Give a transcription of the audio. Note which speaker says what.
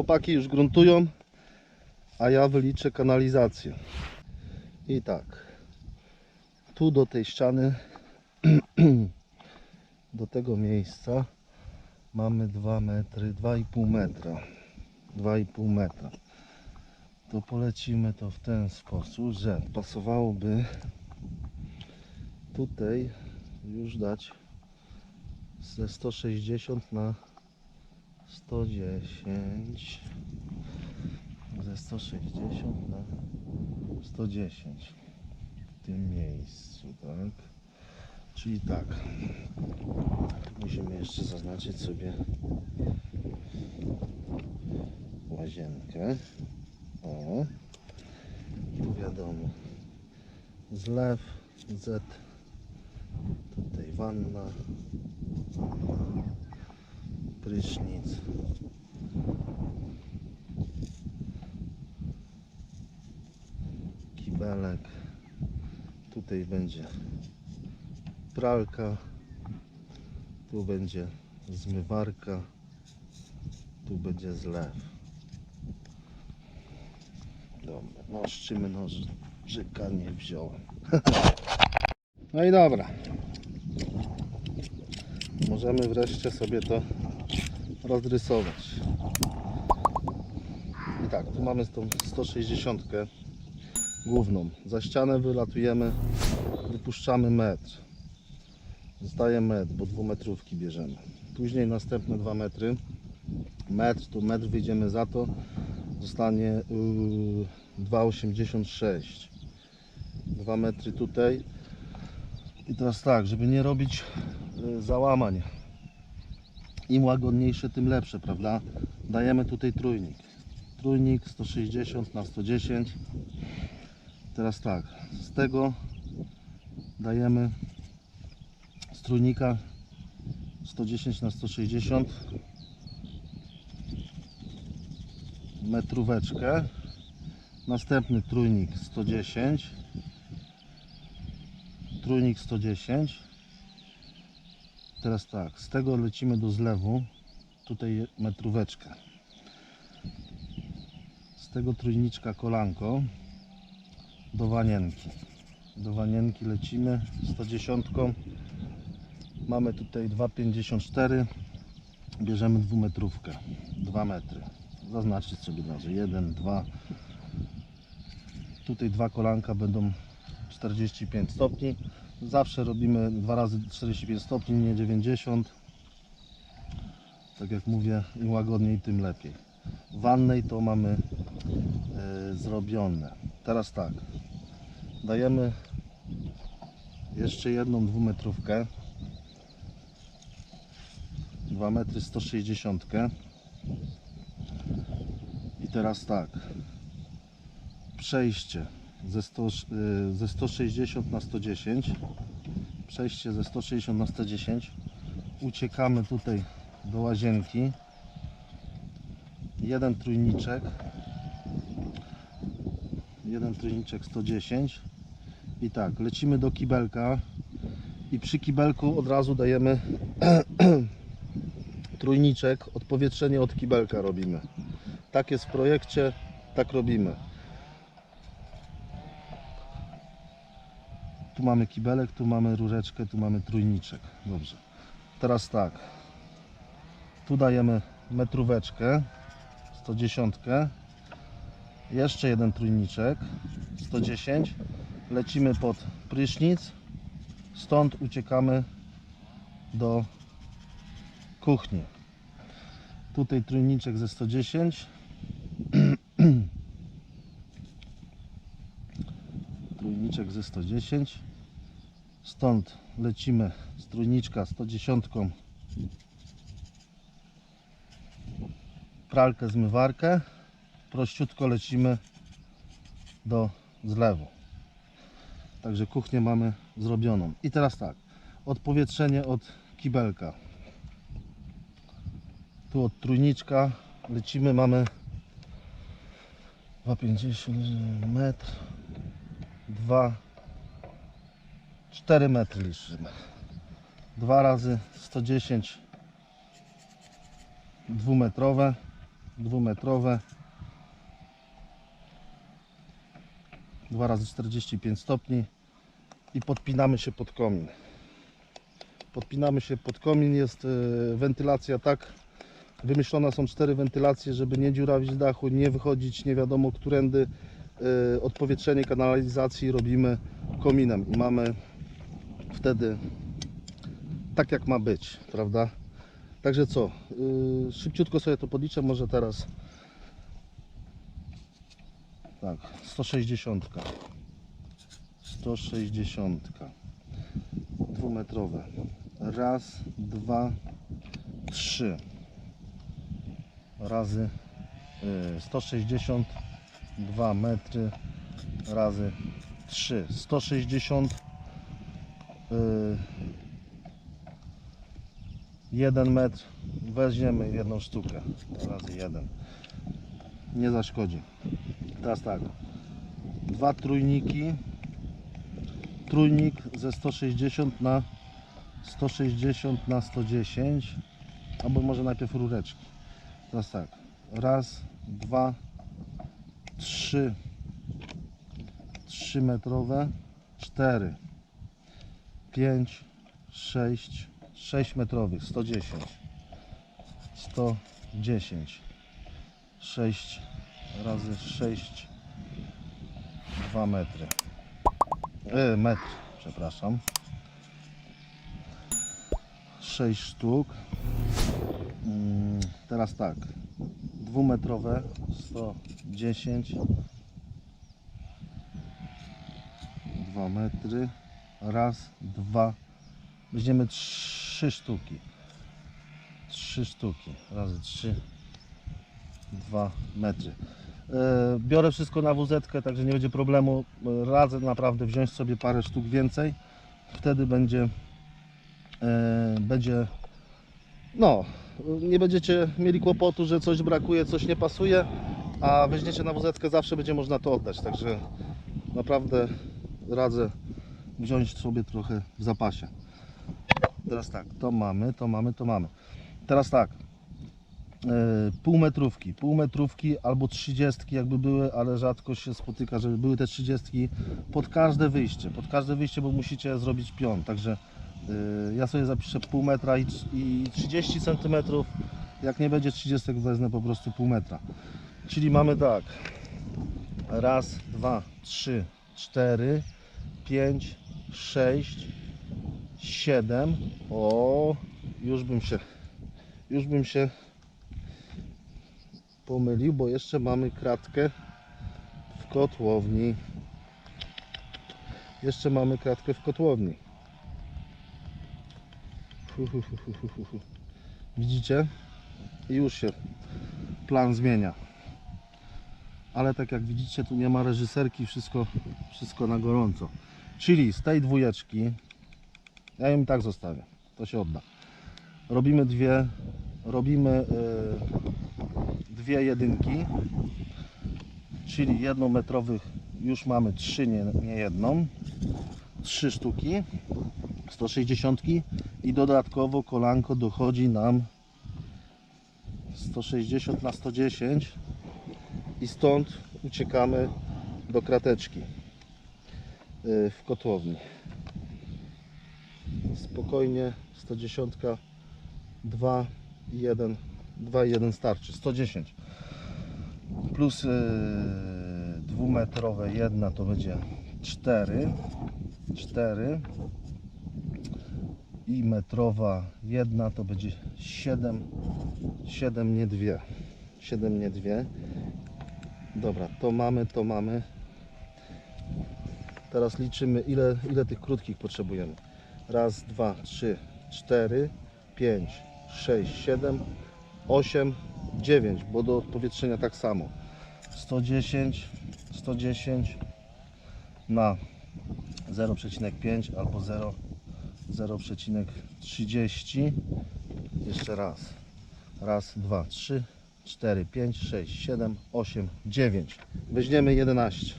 Speaker 1: chłopaki już gruntują, a ja wyliczę kanalizację. I tak, tu do tej ściany, do tego miejsca mamy 2 metry, 2,5 metra. 2,5 metra. To polecimy to w ten sposób, że pasowałoby tutaj już dać ze 160 na 110 ze 160 na 110 w tym miejscu, tak? Czyli tak, musimy jeszcze zaznaczyć sobie łazienkę. O, tu wiadomo, zlew, Z, tutaj wanna, prysznic. Kibelek. Tutaj będzie pralka. Tu będzie zmywarka. Tu będzie zlew. Dobra, noszczymy nożyka nie wziąłem. No i dobra. Możemy wreszcie sobie to rozrysować. I tak, tu mamy tą 160 główną. Za ścianę wylatujemy, wypuszczamy metr. Zostaje metr, bo dwumetrówki bierzemy. Później następne 2 metry. Metr, tu metr wyjdziemy za to. Zostanie yy, 2,86. 2 metry tutaj. I teraz tak, żeby nie robić y, załamań. Im łagodniejsze, tym lepsze, prawda? Dajemy tutaj trójnik. Trójnik 160 na 110. Teraz tak, z tego dajemy z trójnika 110 na 160 metróweczkę. Następny trójnik 110 trójnik 110 teraz tak, z tego lecimy do zlewu tutaj metróweczkę. Z tego trójniczka kolanko do wanienki. Do wanienki lecimy 110 mamy tutaj 2,54 bierzemy dwumetrówkę 2 metry. Zaznaczyć sobie od razu 1, 2 tutaj dwa kolanka będą 45 stopni zawsze robimy dwa razy 45 stopni nie 90 tak jak mówię im łagodniej tym lepiej. W wannej to mamy e, zrobione. Teraz tak. Dajemy jeszcze jedną dwumetrówkę. 2 metry 160 i teraz tak. Przejście ze, 100, y, ze 160 na 110 przejście ze 160 na 110 uciekamy tutaj do łazienki. Jeden trójniczek. Jeden trójniczek 110 i tak lecimy do kibelka. I przy kibelku od razu dajemy trójniczek. Odpowietrzenie od kibelka robimy. Tak jest w projekcie tak robimy Tu mamy kibelek, tu mamy rureczkę, tu mamy trójniczek. Dobrze. Teraz tak. Tu dajemy metróweczkę, 110. Jeszcze jeden trójniczek, 110. Lecimy pod prysznic. Stąd uciekamy do kuchni. Tutaj trójniczek ze 110. trójniczek ze 110 stąd lecimy z trójniczka 110 pralkę zmywarkę. Prościutko lecimy do zlewu. Także kuchnię mamy zrobioną. I teraz tak odpowietrzenie od kibelka. Tu od trójniczka lecimy mamy 2,50 metr 2 4 metry liczymy 2 razy 110 dwumetrowe dwumetrowe. 2 razy 45 stopni i podpinamy się pod komin. Podpinamy się pod komin, jest e, wentylacja tak wymyślona są cztery wentylacje, żeby nie dziurawić dachu, nie wychodzić nie wiadomo którędy. E, Odpowietrzenie kanalizacji robimy kominem i mamy wtedy tak jak ma być, prawda? Także co, yy, szybciutko sobie to podliczę, może teraz. Tak, 160 160 dwumetrowe. Raz, dwa, trzy. Razy yy, 160 2 metry razy 3 160 yy, 1 metr weźmiemy jedną sztukę. Razy jeden. Nie zaszkodzi. Teraz tak. Dwa trójniki. Trójnik ze 160 na 160 na 110 albo może najpierw rureczki. Teraz tak. Raz, dwa trzy. 3 metrowe. 4 5 6 6 metrowych 110 110 6 razy 6 2 metry. E, metr przepraszam. 6 sztuk. Mm, teraz tak. Dwumetrowe 110 2 metry raz, dwa. Weźmiemy trzy sztuki. Trzy sztuki. Razy trzy. Dwa metry. E, biorę wszystko na wz także nie będzie problemu. E, radzę naprawdę wziąć sobie parę sztuk więcej. Wtedy będzie e, będzie no nie będziecie mieli kłopotu, że coś brakuje, coś nie pasuje a weźmiecie na wz zawsze będzie można to oddać. Także naprawdę radzę wziąć sobie trochę w zapasie. Teraz tak, to mamy, to mamy, to mamy. Teraz tak, yy, półmetrówki, półmetrówki albo trzydziestki jakby były, ale rzadko się spotyka, żeby były te trzydziestki pod każde wyjście, pod każde wyjście, bo musicie zrobić pion, także yy, ja sobie zapiszę pół metra i, i 30 centymetrów, jak nie będzie 30 wezmę po prostu pół metra. Czyli mamy tak, raz, dwa, trzy, cztery, 5, 6, 7. O, już bym się już bym się pomylił, bo jeszcze mamy kratkę w kotłowni. Jeszcze mamy kratkę w kotłowni. Widzicie? I już się plan zmienia. Ale tak jak widzicie, tu nie ma reżyserki, wszystko, wszystko na gorąco. Czyli z tej dwójeczki, ja ją tak zostawię, to się odda. Robimy dwie, robimy y, dwie jedynki, czyli jednometrowych już mamy trzy, nie, nie jedną, trzy sztuki, 160 i dodatkowo kolanko dochodzi nam 160 na 110 i stąd uciekamy do krateczki w kotłowni. Spokojnie 110 2 i 1 2 i 1 starczy 110 plus yy, dwumetrowe jedna to będzie 4 4 i metrowa jedna to będzie 7 7 nie dwie 7 nie dwie Dobra, to mamy, to mamy. Teraz liczymy ile, ile tych krótkich potrzebujemy. Raz, dwa, trzy, cztery, pięć, sześć, siedem, osiem, dziewięć, bo do odpowietrzenia tak samo. 110, 110 na 0,5 albo 0, 0,30. Jeszcze raz. Raz, dwa, trzy, 4, 5, 6, 7, 8, 9. Weźmiemy 11.